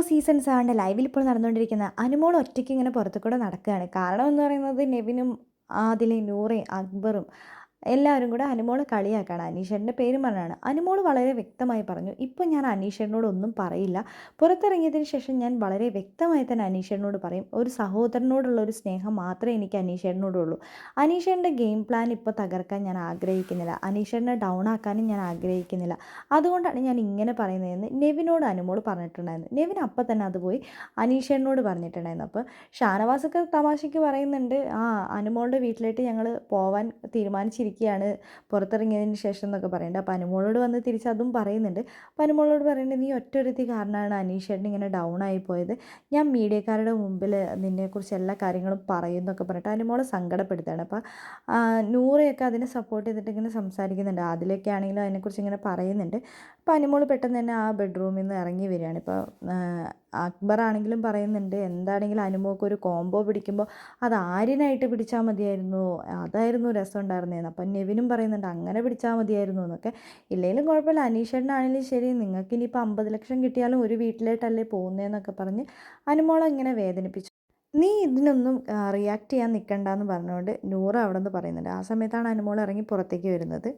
Season സെവന്റെ ലൈവിൽ ഇപ്പോൾ നടന്നുകൊണ്ടിരിക്കുന്ന അനുമോൾ ഒറ്റയ്ക്ക് ഇങ്ങനെ പുറത്തു കൂടെ നടക്കുകയാണ്. കാരണം എന്ന് പറയുന്നത് നെവിനും ആദിലയും നൂറയും അക്ബറും എല്ലാവരും കൂടെ അനുമോളെ കളിയാക്കാണ്. അനീഷേട്ടന്റെ പേരും പറഞ്ഞാണ് അനുമോൾ വളരെ വ്യക്തമായി പറഞ്ഞു ഇപ്പോൾ ഞാൻ അനീഷേട്ടനോട് ഒന്നും പറയില്ല. പുറത്തിറങ്ങിയതിന് ശേഷം ഞാൻ വളരെ വ്യക്തമായി തന്നെ അനീഷേട്ടനോട് പറയും. ഒരു സഹോദരനോടുള്ള ഒരു സ്നേഹം മാത്രമേ എനിക്ക് അനീഷേട്ടനോടുള്ളൂ. അനീഷേട്ടന്റെ ഗെയിം പ്ലാൻ ഇപ്പോൾ തകർക്കാൻ ഞാൻ ആഗ്രഹിക്കുന്നില്ല. അനീഷേട്ടനെ ഡൗൺ ആക്കാനും ഞാൻ ആഗ്രഹിക്കുന്നില്ല. അതുകൊണ്ടാണ് ഞാൻ ഇങ്ങനെ പറയുന്നതെന്ന് നെവിനോട് അനുമോൾ പറഞ്ഞിട്ടുണ്ടായിരുന്നു. നെവിൻ അപ്പം തന്നെ അത് പോയി അനീഷേട്ടനോട് പറഞ്ഞിട്ടുണ്ടായിരുന്നു. അപ്പോൾ ഷാനവാസൊക്കെ തമാശയ്ക്ക് പറയുന്നുണ്ട് ആ അനുമോളുടെ വീട്ടിലേക്ക് ഞങ്ങൾ പോവാൻ തീരുമാനിച്ചിരിക്കുകയാണ് പുറത്തിറങ്ങിയതിന് ശേഷം എന്നൊക്കെ പറയുന്നുണ്ട് അപ്പോൾ അനുമോളോട് വന്ന് തിരിച്ച് അതും പറയുന്നുണ്ട്. അപ്പോൾ അനുമോളോട് പറയുന്നുണ്ട് നീ ഒറ്റൊരുത്തി കാരണമാണ് അനീഷേട്ടൻ ഇങ്ങനെ ഡൗൺ ആയി പോയത്. ഞാൻ മീഡിയക്കാരുടെ മുമ്പിൽ നിന്നെക്കുറിച്ച് എല്ലാ കാര്യങ്ങളും പറയും എന്നൊക്കെ പറഞ്ഞിട്ട് അനുമോളെ സങ്കടപ്പെടുത്തുകയാണ്. അപ്പോൾ നൂറയൊക്കെ അതിനെ സപ്പോർട്ട് ചെയ്തിട്ട് ഇങ്ങനെ സംസാരിക്കുന്നുണ്ട്. അതിലൊക്കെ ആണെങ്കിലും അതിനെക്കുറിച്ച് ഇങ്ങനെ പറയുന്നുണ്ട്. അപ്പോൾ അനുമോൾ പെട്ടെന്ന് തന്നെ ആ ബെഡ്റൂമിൽ നിന്ന് ഇറങ്ങി വരികയാണ്. ഇപ്പോൾ അക്ബർ ആണെങ്കിലും പറയുന്നുണ്ട്. എന്താണെങ്കിലും അനുമോക്ക് ഒരു കോംബോ പിടിക്കുമ്പോൾ അത് ആര്യനായിട്ട് പിടിച്ചാൽ മതിയായിരുന്നു. അതായിരുന്നു രസം ഉണ്ടായിരുന്നതെന്ന് അപ്പം നെവിനും പറയുന്നുണ്ട് അങ്ങനെ പിടിച്ചാൽ മതിയായിരുന്നു എന്നൊക്കെ. ഇല്ലെങ്കിലും കുഴപ്പമില്ല. അനീഷേട്ടനാണെങ്കിലും ശരി നിങ്ങൾക്ക് ഇനിയിപ്പോൾ അമ്പത് ലക്ഷം കിട്ടിയാലും ഒരു വീട്ടിലേട്ടല്ലേ പോകുന്നതെന്നൊക്കെ പറഞ്ഞ് അനുമോളെ ഇങ്ങനെ വേദനിപ്പിച്ചു. നീ ഇതിനൊന്നും റിയാക്ട് ചെയ്യാൻ നിൽക്കണ്ടെന്ന് പറഞ്ഞുകൊണ്ട് നൂറ് അവിടെ നിന്ന് പറയുന്നുണ്ട്. ആ സമയത്താണ് അനുമോൾ ഇറങ്ങി പുറത്തേക്ക് വരുന്നത്.